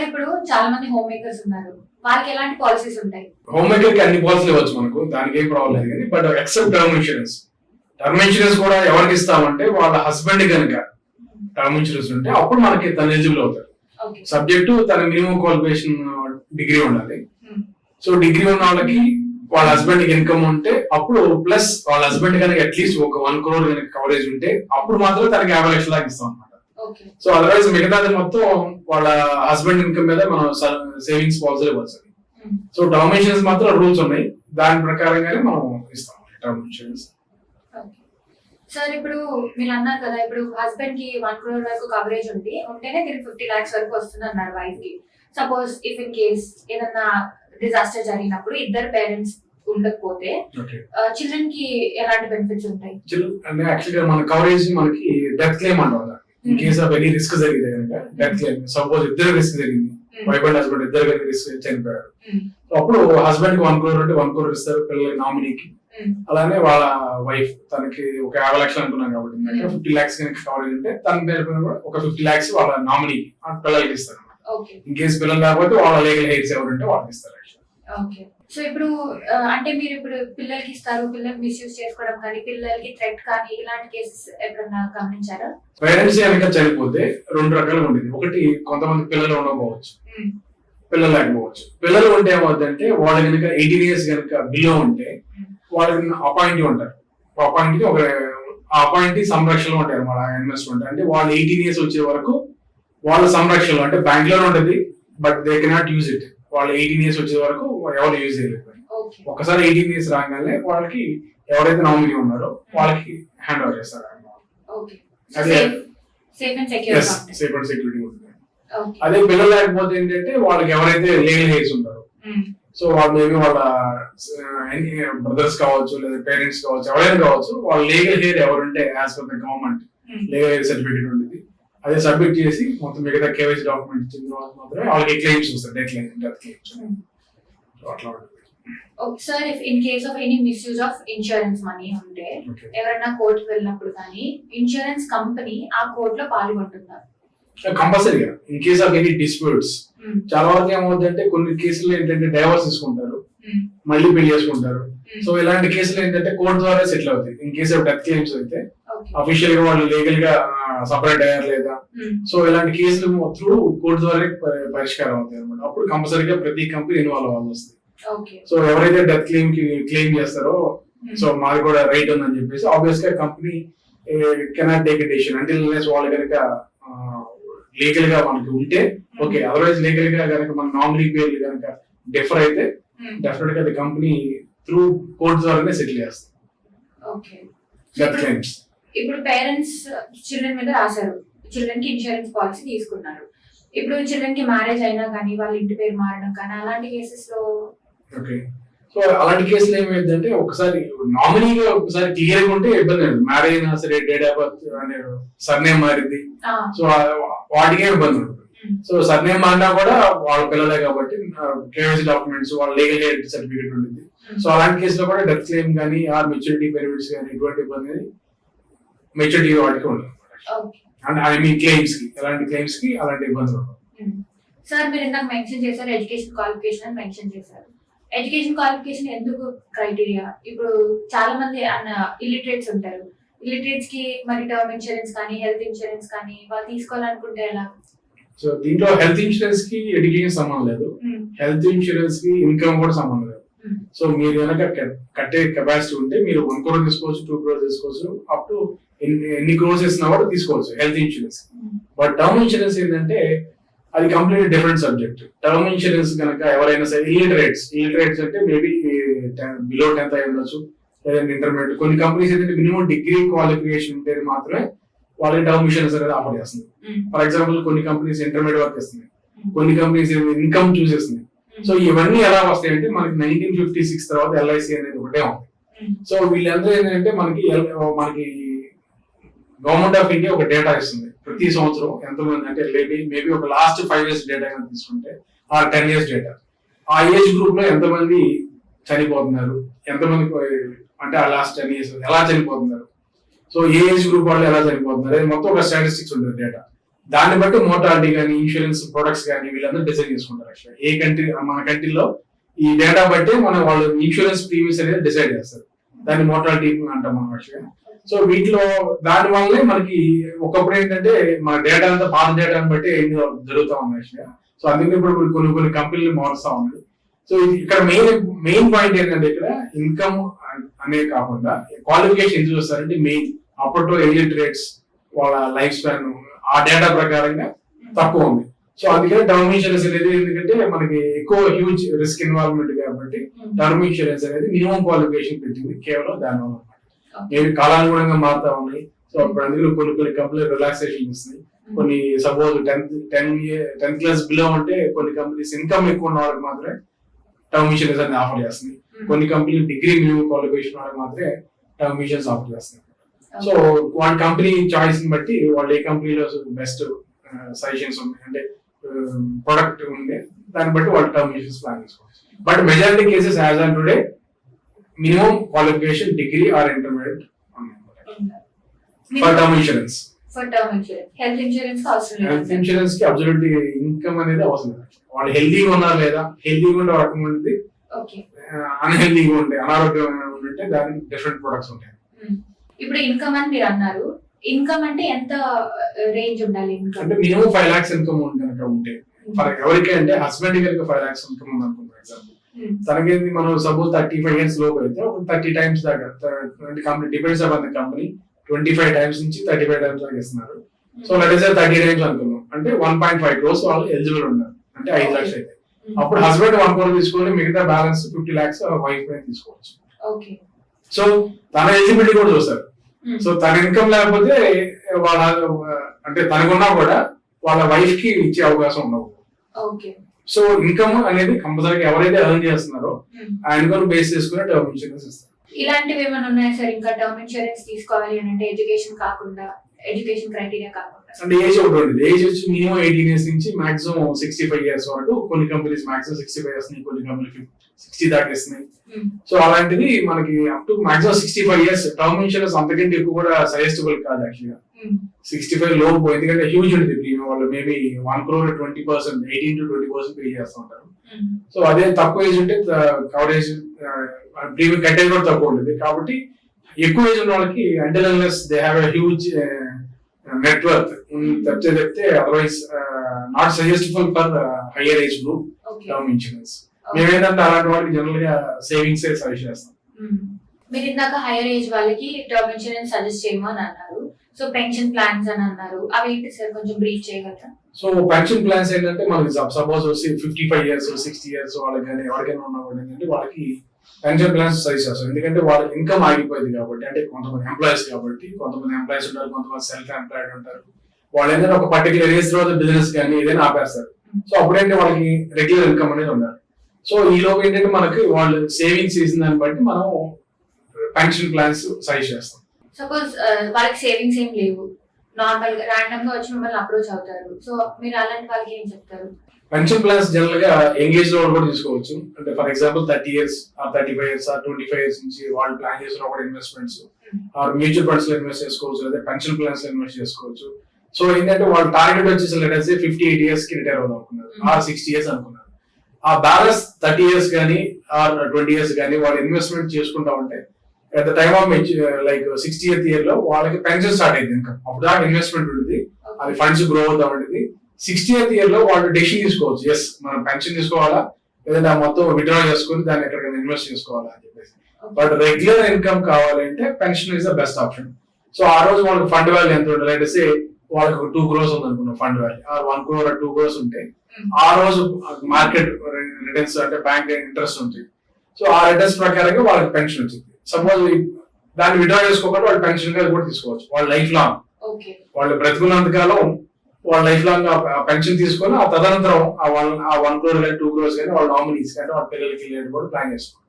Sir ఇప్పుడు చాలా మంది హోమ్ మేకర్స్ ఉన్నారు. వాళ్ళకి ఎలాంటి పాలసీస్ ఉంటాయి? హోమ్ మేకర్కి అన్ని పాలసీలు ఇవ్వచ్చు మనకు. దానికి ఏం ప్రాబ్లం లేదు కానీ but except term insurance term insurance కూడా ఎవరికి ఇస్తామంటే వాళ్ళ హస్బెండ్ కనుక టర్మ్ ఇన్సూరెన్స్ ఉంటే అప్పుడు మనకి తను ఎలిజిబుల్ అవుతారు సబ్జెక్టు తన మినిమం క్వాలిఫికేషన్ డిగ్రీ ఉండాలి. Hmm. సో డిగ్రీ ఉన్న వాళ్ళకి వాళ్ళ హస్బెండ్ ఇన్కమ్ ఉంటే అప్పుడు ప్లస్ వాళ్ళ హస్బెండ్ కనుక అట్లీస్ట్ ఒక వన్ క్రోర్ కనుక కవరేజ్ ఉంటే అప్పుడు మాత్రం తనకి యాభై లక్షల దాకా ఇస్తాం సో అదర్వైజ్ మిగతాది మొత్తం వాళ్ళ హస్బెండ్ ఇన్కమ్ మీద మనం సేవింగ్స్ పాలసీలు ఇవ్వచ్చు సో టర్మ్ ఇన్సూరెన్స్ మాత్రం రూల్స్ ఉన్నాయి. దాని ప్రకారంగానే మనం ఇస్తాం. టర్మ్ ఇన్సూరెన్స్ సార్ ఇప్పుడు మీరు అన్నారు కదా ఇప్పుడు హస్బెండ్కి వన్ క్రోర్ వరకు కవరేజ్ ఉంది. ఉంటేనే తిరిగి ఫిఫ్టీ లాక్స్ వరకు వస్తుంది అన్నారు వైఫ్కి. సపోజ్ ఇఫ్ ఇన్ కేస్ ఏదన్నా డిజాస్టర్ జరిగినప్పుడు ఇద్దరు పేరెంట్స్ ఉండకపోతే చిల్డ్రన్కి ఎలాంటి బెనిఫిట్స్ ఉంటాయి? అంటే యాక్చువల్గా మన కవరేజ్ మనకి డెత్ క్లెయిమ్ అంటాం in case of any risk జరిగితే కనుక డెత్ క్లెయిమ్ సపోజ్ ఇద్దరు రిస్క్ జరిగింది. వైఫ్ అండ్ హస్బెండ్ ఇద్దరు కనుక రిస్క్ చనిపోయారు. Hmm. అప్పుడు హస్బెండ్కి వన్ క్రోర్ అంటే వన్ క్రోర్ ఇస్తారు పిల్లలకి నామినీకి Hmm. అలానే వాళ్ళ వైఫ్ తనకి ఒక యాభై లక్షలు అనుకున్నాం కాబట్టి Hmm. ఫిఫ్టీ లాక్స్ కనుక కవరేజ్ ఉంటే తన పేరు కూడా ఒక ఫిఫ్టీ లాక్స్ వాళ్ళ నామినీకి పిల్లలకి ఇస్తారు ఇన్ కేసు పిల్లలు లేకపోతే వాళ్ళ లీగల్ హెయిర్స్ ఎవరుంటే వాళ్ళకి ఇస్తారు ఓకే. సో ఇప్పుడు అంటే మీరు ఇప్పుడు పిల్లలకి ఇస్తారు పిల్లలు మిస్యూజ్ చేసుకోవడం కానీ పిల్లలకి థ్రెట్ కానీ ఇలాంటి కేసెస్ ఎప్పుడన్నా గమనించారా? పేరెంట్స్ కనుక చనిపోతే రెండు రకాలుగా ఉండేది ఒకటి కొంతమంది పిల్లలు ఉండకపోవచ్చు. Hmm. పిల్లలు లేకపోవచ్చు. పిల్లలు ఉంటే ఏమవుతుందంటే వాళ్ళు కనుక ఎయిటీన్ ఇయర్స్ కనుక బిలో ఉంటే వాళ్ళకి అపాయింట్ ఉంటారు. అపాయింట్ ఒక అపాయింట్ సంరక్షణలో ఉంటారు వాళ్ళ ఇన్వెస్ట్మెంట్ అంటే వాళ్ళు ఎయిటీన్ ఇయర్స్ వచ్చే వరకు వాళ్ళ సంరక్షణలో అంటే బ్యాంక్లోనే ఉంటుంది but they cannot use it వాళ్ళు ఎయిటీన్ ఇయర్స్ వచ్చే వరకు ఎవరు యూజ్ చేయలేదు ఓకే ఒకసారి ఎయిటీన్ ఇయర్స్ రాగానే వాళ్ళకి ఎవరైతే నామినీ ఉన్నారో వాళ్ళకి హ్యాండ్ ఓవర్ చేస్తారు. అదే సేఫ్ అండ్ సెక్యూరిటీ ఉంటుంది. అదే పిల్లలు లేకపోతే ఏంటంటే వాళ్ళకి ఎవరైతే లీగల్ హెయిర్స్ ఉంటారో సో వాళ్ళు మేబీ వాళ్ళ బ్రదర్స్ కావచ్చు లేదా పేరెంట్స్ కావచ్చు ఎవరైనా కావచ్చు వాళ్ళ లీగల్ హెయిర్ ఎవరుంటే as per the government legal heir certificate అదే సబ్మిట్ చేసి మొత్తం మిగతా కేవైసీ డాక్యుమెంట్ ఇచ్చిన తర్వాత మాత్రమే వాళ్ళకి క్లెయిమ్స్ వస్తాయి డెత్ క్లెయిమ్ డెత్ క్లెయిమ్స్ అట్లా sir if in case of any misuse of insurance money ఉంటే ఎవరైనా కోర్టుకు వెళ్ళినప్పుడు కానీ ఇన్సూరెన్స్ కంపెనీ ఆ కోర్టులో పాల్గొంటుందా? కంపల్సరీగా in case of any disputes చాలా వరకు ఏమవుతుందంటే కొన్ని కేసులు ఏంటంటే డైవర్స్ తీసుకుంటారు మళ్ళీ పెళ్ళి చేసుకుంటారు. సో ఇలాంటి కేసులు ఏంటంటే కోర్టు ద్వారా సెటిల్ అవుతాయి. In case of death claims అయితే అఫీషియల్గా వాళ్ళు లీగల్గా సపరేట్ అయ్యారు లేదా? సో ఇలాంటి కేసులు త్రూ కోర్టు ద్వారా పరిష్కారం అవుతాయి అనమాట అప్పుడు కంపల్సరీగా ప్రతి కంపెనీ ఇన్వాల్వ్ అవ్వాల్సి వస్తుంది. సో ఎవరైతే డెత్ క్లెయిమ్కి క్లెయిమ్ చేస్తారో సో మాది కూడా రైట్ ఉందని చెప్పేసి ఆబ్వియస్గా కంపెనీ కెనాట్ టేక్ డెసిషన్ అంటే వాళ్ళు కనుక లీగల్గా మనకి ఉంటే ఓకే అదర్వైజ్ లీగల్గా కనుక మన నామినీ పేర్లు కనుక డిఫర్ అయితే డెఫినెట్గా కంపెనీ త్రూ కోర్టు ద్వారానే సెటిల్ చేస్తుంది. ఓకే డెత్ క్లెయిమ్స్ ఇప్పుడు పేరెంట్స్ చిల్డ్రన్ మీద రాశారు. చిల్డ్రన్కి ఇన్సూరెన్స్ పాలసీ తీసుకున్నారు. ఇప్పుడు చిల్డ్రన్కి మ్యారేజ్ అయినా కానీ వాళ్ళ ఇంటి పేరు మారడం కానీ అలాంటి కేసెస్లో ఓకే సో అలాంటి కేసులు ఏమైందంటే ఒకసారి నామినీగా ఒకసారి క్లియర్గా ఉంటే ఇబ్బంది లేదు. మ్యారేజ్ అయినా సరే డేట్ ఆఫ్ బర్త్ అనే సర్నేమ్ మారింది. ఆ, సో వాటికే ఇబ్బంది ఉంటుంది. సో సర్నేమ్ మారినా కూడా వాళ్ళ పిల్లలే కాబట్టి కేవైసీ డాక్యుమెంట్స్ వాళ్ళ లీగల్ హెయిర్ సర్టిఫికేట్ ఉంటుంది సో అలాంటి కేసులో కూడా డెత్ క్లెయిమ్ కానీ ఆర్ మెచ్యూరిటీ బెనిఫిట్స్ కానీ ఎటువంటి ఇబ్బంది మెచ్యూరిటీ వాటికి ఓకే అండ్ ఐ మీన్ క్లెయిమ్స్కి ఎలాంటి క్లెయిమ్స్కి అలాంటి ఇబ్బందులు. సార్ మీరు ఇందాక మెన్షన్ చేశారు ఎడ్యుకేషన్ క్వాలిఫికేషన్ అని మెన్షన్ చేశారు. ఎడ్యుకేషన్ క్వాలిఫికేషన్ ఎందుకు క్రైటీరియా ఇప్పుడు చాలా మంది అన్న ఇల్లిటరేట్స్ ఉంటారు. ఇల్లిటరేట్స్కి మరి టర్మ్ ఇన్సూరెన్స్ కానీ హెల్త్ ఇన్సూరెన్స్ కానీ వాళ్ళు తీసుకోవాలనుకుంటే ఎలా? సో దీంట్లో హెల్త్ ఇన్సూరెన్స్కి ఎడ్యుకేషన్ సంబంధం లేదు. హెల్త్ ఇన్సూరెన్స్కి ఇన్కమ్ కూడా సంబంధం సో మీరు కనుక కట్టే కెపాసిటీ ఉంటే మీరు వన్ క్రోర్ తీసుకోవచ్చు టూ క్రోర్ తీసుకోవచ్చు అప్ టు ఎన్ని క్రోర్స్ ఇస్తున్నా కూడా తీసుకోవచ్చు health insurance but term insurance ఏంటంటే అది complete different subject term insurance కనుక ఎవరైనా సరే ఇల్లిటరేట్స్ ఇల్లిటరేట్స్ అంటే మేబీ బిలో టెన్త్ అయి ఉండొచ్చు లేదంటే ఇంటర్మీడియట్ కొన్ని కంపెనీస్ ఏంటంటే మినిమం డిగ్రీ క్వాలిఫికేషన్ ఉంటే మాత్రమే వాళ్ళకి టర్మ్ ఇన్సూరెన్స్ అనేది ఆఫర్ చేస్తుంది. ఫర్ ఎగ్జాంపుల్ కొన్ని కంపెనీస్ ఇంటర్మీడియట్ వర్క్ ఇస్తున్నాయి కొన్ని కంపెనీస్ ఇన్కమ్ చూసేస్తున్నాయి. సో ఇవన్నీ ఎలా వస్తాయి అంటే మనకి నైన్టీన్ ఫిఫ్టీ సిక్స్ తర్వాత ఎల్ఐసి అనేది ఒకటే ఉంది. సో వీళ్ళందరూ ఏంటంటే మనకి మనకి గవర్నమెంట్ ఆఫ్ ఇండియా ఒక డేటా ఇస్తుంది. ప్రతి సంవత్సరం ఎంతమంది అంటే మేబీ మేబీ ఒక లాస్ట్ ఫైవ్ ఇయర్స్ డేటా కనుక తీసుకుంటే ఆ టెన్ ఇయర్స్ డేటా ఆ ఏజ్ గ్రూప్లో ఎంతమంది చనిపోతున్నారు? ఎంతమంది అంటే ఆ లాస్ట్ టెన్ ఇయర్స్ ఎలా చనిపోతున్నారు? సో ఏ ఏజ్ గ్రూప్ వాళ్ళు ఎలా చనిపోతున్నారు? మొత్తం ఒక స్టాటిస్టిక్స్ ఉంటుంది డేటా దాన్ని బట్టి మోటాలిటీ కానీ ఇన్సూరెన్స్ ప్రొడక్ట్స్ కానీ వీళ్ళందరూ డిసైడ్ చేసుకుంటారు యాక్చువల్గా ఏ కంట్రీ మన కంట్రీలో ఈ డేటా బట్టి మన వాళ్ళు ఇన్సూరెన్స్ ప్రీమియస్ అనేది డిసైడ్ చేస్తారు. దాన్ని మోటాలిటీ అంటాం మనం యాక్చువల్గా సో వీటిలో దాని వల్లనే మనకి ఒకప్పుడు ఏంటంటే మన డేటా అంతా పాత డేటాని బట్టి ఏం జరుగుతూ ఉంది యాక్చువల్గా సో అందుకే ఇప్పుడు కొన్ని కొన్ని కంపెనీలు మారుస్తూ ఉన్నాయి సో ఇక్కడ మెయిన్ మెయిన్ పాయింట్ ఏంటంటే ఇక్కడ ఇన్కమ్ అనే కాకుండా క్వాలిఫికేషన్ ఎందుకు చూస్తారంటే మెయిన్ అప్పట్లో ఎలిట్ రేట్స్ వాళ్ళ లైఫ్ స్పాన్ ఆ డేటా ప్రకారంగా తక్కువ ఉంది. సో అందుకని టర్మ్ ఇన్సూరెన్స్ అనేది ఎందుకంటే మనకి ఎక్కువ హ్యూజ్ రిస్క్ ఇన్వాల్వ్మెంట్ కాబట్టి టర్మ్ ఇన్సూరెన్స్ అనేది మినిమం క్వాలిఫికేషన్ పెట్టింది కేవలం దాని వల్ల నేను కాలానుగుణంగా మారుతా ఉన్నాయి. సో అప్పుడు అందులో కొన్ని కొన్ని కంపెనీలు రిలాక్సేషన్ ఇస్తున్నాయి కొన్ని suppose tenth ten tenth class below ఉంటే కొన్ని కంపెనీస్ ఇన్కమ్ ఎక్కువ ఉన్న వాళ్ళకి మాత్రమే టర్మ్ ఇన్సూరెన్స్ అనేది ఆఫర్ చేస్తుంది కొన్ని కంపెనీలు డిగ్రీ మినిమం క్వాలిఫికేషన్ వాళ్ళకి మాత్రమే టర్మ్ ఇన్సూరెన్స్ ఆఫర్ చేస్తున్నాయి. సో వాళ్ళ కంపెనీ చాయిస్ని బట్టి వాళ్ళు ఏ కంపెనీలో బెస్ట్ సజెషన్స్ ఉన్నాయి అంటే ప్రొడక్ట్ ఉంది దాన్ని బట్టి వాళ్ళు టర్మ్ ఇన్సూరెన్స్ ప్లాన్ చేసుకోవచ్చు but majority cases as on today minimum qualification degree or intermediate for term insurance health ఇన్సూరెన్స్కి absolute income అనేది అవసరం లేదు. వాళ్ళు హెల్దీగా ఉన్నారు లేదా హెల్దీగా ఉండే రకం ఉంటుంది అన్హెల్దీగా ఉంటే అనారోగ్యమైన ఉంటే దానికి డిఫరెంట్ ప్రొడక్ట్స్ ఉంటాయి. ఇప్పుడు ఇన్కమ్ అని మీరు అన్నారు. ఇన్కమ్ అంటే ఎంత రేంజ్ ఉండాలి ఇన్కమ్ అంటే మినిమం ఫైవ్ లాక్స్ ఇన్కమ్ కనుక ఉంటే. ఫర్ ఎవరికి అంటే హస్బెండ్ కనుక ఫైవ్ లాక్స్ ఇన్కమ్ ఉంది అనుకుంటాం ఎగ్జాంపుల్ తనకేంది మనం సపోజ్ థర్టీ ఫైవ్ ఇయర్స్ లోపు అయితే ఒక థర్టీ టైమ్స్ దాకా company depends the company twenty five times నుంచి థర్టీ ఫైవ్ టైమ్స్ దాకా ఇస్తున్నారు. So let is thirty times అనుకున్నాం అంటే వన్ పాయింట్ ఫైవ్ క్రోస్ వాళ్ళు ఎలిజిబుల్ ఉన్నారు. అంటే ఐదు లక్షలు అయితే. అప్పుడు హస్బెండ్ వన్ క్రోర్ తీసుకొని మిగతా బ్యాలెన్స్ ఫిఫ్టీ లాక్స్ వైఫ్ తీసుకోవచ్చు. ఓకే సో తన ఎలిజిబిలిటీ కూడా చూస్తారు. సో తన ఇన్కమ్ లేకపోతే వాళ్ళ అంటే తనకున్నా కూడా వాళ్ళ వైఫ్కి ఇచ్చే అవకాశం ఉండవు. ఓకే సో ఇన్కమ్ అనేది కంపల్సరీగా ఎవరైతే ఎర్న్ చేస్తున్నారో ఆ ఇన్కమ్ బేస్ చేసుకుని టర్మ్ ఇన్సూరెన్స్ ఇస్తారు. ఇలాంటివి ఏమైనా ఉన్నాయా సార్? ఇంకా టర్మ్ ఇన్సూరెన్స్ తీసుకోవాలి అని అంటే ఎడ్యుకేషన్ కాకుండా ఎడ్యుకేషన్ క్రైటీరియా కాకుండా అంటే ఏజ్ ఒకటి ఉంటుంది ఏజ్ వచ్చి మినిమం ఎయిటీన్ ఇయర్స్ నుంచి మాక్సిమం సిక్స్టీ ఫైవ్ ఇయర్స్ వరకు కొన్ని companies maximum sixty five years కొన్ని కంపెనీలు సిక్స్టీ దాకా ఇస్తున్నాయి Hmm. సో అలాంటివి మనకి up to maximum sixty five years term insurance అంతకంటే ఎక్కువ కూడా సజెస్టబుల్ కాదు యాక్చువల్గా Hmm. సిక్స్టీ ఫైవ్ లోపు ఎందుకంటే హ్యూజ్ ఉంటుంది ప్రీమియం వాళ్ళు maybe one crore twenty percent eighteen to twenty percent pay చేస్తూ ఉంటారు Hmm. సో అదే తక్కువ ఏజ్ ఉంటే కవరేజ్ ప్రీమియం కట్టేది కూడా తక్కువ ఉంటుంది కాబట్టి ఎక్కువ ఏజ్ ఉన్న వాళ్ళకి until unless they have a network తప్పితే చెప్తే otherwise not suggestible for higher age group term insurance మేమేంటంటే అలాంటి వాళ్ళకి జనరల్గా సేవింగ్స్ సజెస్ట్ చేస్తాం. మీరు ఇందాక హైయర్ ఏజ్ వాళ్ళకి టర్మ్ ఇన్సూరెన్స్ సజెస్ట్ చేయమని అన్నారు. సో పెన్షన్ ప్లాన్స్ అని అన్నారు. అవి ఏంటి సార్? కొంచెం బ్రీఫ్ చేయగలరా? సో పెన్షన్ ప్లాన్స్ ఏంటంటే మనకి suppose fifty five years sixty years వాళ్ళకి కానీ ఎవరికైనా ఉన్నా కూడా ఏంటంటే వాళ్ళకి పెన్షన్ ప్లాన్స్ సజెస్ట్ చేస్తాం ఎందుకంటే వాళ్ళ ఇన్కమ్ ఆగిపోయింది కాబట్టి అంటే కొంతమంది ఎంప్లాయీస్ కాబట్టి కొంతమంది ఎంప్లాయీస్ ఉంటారు కొంతమంది సెల్ఫ్ ఎంప్లాయిడ్ ఉంటారు. వాళ్ళు ఏంటంటే ఒక పర్టికులర్ ఏజ్ తర్వాత బిజినెస్ కానీ ఏదైనా ఆపేస్తారు. సో అప్పుడేంటే వాళ్ళకి రెగ్యులర్ ఇన్కమ్ అనేది ఉండాలి. సో ఈ లోపు ఏంటంటే మనకి వాళ్ళు సేవింగ్స్ చేసిన దాన్ని బట్టి మనం పెన్షన్ ప్లాన్స్ సజెస్ట్ చేస్తాం. సపోజ్ uh, వాళ్ళకి సేవింగ్స్ ఏం లేవు. నార్మల్గా ర్యాండమ్గా వచ్చి మిమ్మల్ని అప్రోచ్ అవుతారు. సో మీరు అలాంటి వాళ్ళకి ఏం చెప్తారు? పెన్షన్ ప్లాన్స్ జనరల్గా ఎంగేజ్లో కూడా తీసుకోవచ్చు. అంటే for example thirty years thirty five years twenty five years నుంచి వాళ్ళు ప్లాన్ చేసిన కూడా ఇన్వెస్ట్మెంట్స్ ఆర్ మ్యూచువల్ ఫండ్స్లో ఇన్వెస్ట్ చేసుకోవచ్చు లేదా పెన్షన్ ప్లాన్స్లో ఇన్వెస్ట్ చేసుకోవచ్చు. సో ఏంటంటే వాళ్ళ టార్గెట్ వచ్చేసి లెటర్స్ ఫిఫ్టీ ఎయిట్ ఇయర్స్కి రిటైర్ అవుదాం అనుకున్నారు. ఆర్ సిక్స్టీ ఇయర్స్ అనుకున్నారు. ఆ బ్యాలెన్స్ థర్టీ ఇయర్స్ కానీ ఆర్ ట్వంటీ ఇయర్స్ కానీ వాళ్ళు ఇన్వెస్ట్మెంట్ చేసుకుంటా ఉంటే at the time of like sixty years ఇయర్లో వాళ్ళకి పెన్షన్ స్టార్ట్ అయింది ఇంకా. అప్పుడు దాకా ఇన్వెస్ట్మెంట్ ఉంటుంది అది ఫండ్స్ గ్రో అవుతా ఉంటుంది సిక్స్టీ ఎయిత్ ఇయర్లో వాళ్ళు డెసిషన్ తీసుకోవచ్చు. ఎస్ మనం పెన్షన్ తీసుకోవాలా? లేదంటే ఆ మొత్తం విత్డ్రా చేసుకుని దాన్ని ఎక్కడికైనా ఇన్వెస్ట్ చేసుకోవాలా అని చెప్పేసి. బట్ రెగ్యులర్ ఇన్కమ్ కావాలంటే pension is the best option so ఆ రోజు వాళ్ళకి ఫండ్ వాల్యూ ఎంత ఉంటుంది అంటే సే వాళ్ళకి టూ క్రోర్స్ ఉంది అనుకున్నాం ఫండ్ వాల్యూ ఆ వన్ క్రోర్ టూ క్రోర్స్ ఉంటే ఆ రోజు మార్కెట్ రిటర్న్స్ అంటే బ్యాంక్ ఇంట్రెస్ట్ ఉంటుంది సో ఆ రిటర్న్స్ ప్రకారంగా వాళ్ళకి పెన్షన్ వచ్చింది. సపోజ్ దాన్ని విత్డ్రా చేసుకోకుండా వాళ్ళు పెన్షన్గా కూడా తీసుకోవచ్చు. వాళ్ళ లైఫ్ లాంగ్ వాళ్ళు బ్రతుకున్నంత కాలం వాళ్ళ లైఫ్ లాంగ్ పెన్షన్ తీసుకొని ఆ తదనంతరం ఆ వన్ ఆ వన్ క్రోర్ కానీ టూ క్రోర్స్ కానీ వాళ్ళ నామినీస్ కానీ వాళ్ళ పిల్లలకి వెళ్ళేది కూడా ప్లాన్ చేసుకోవాలి.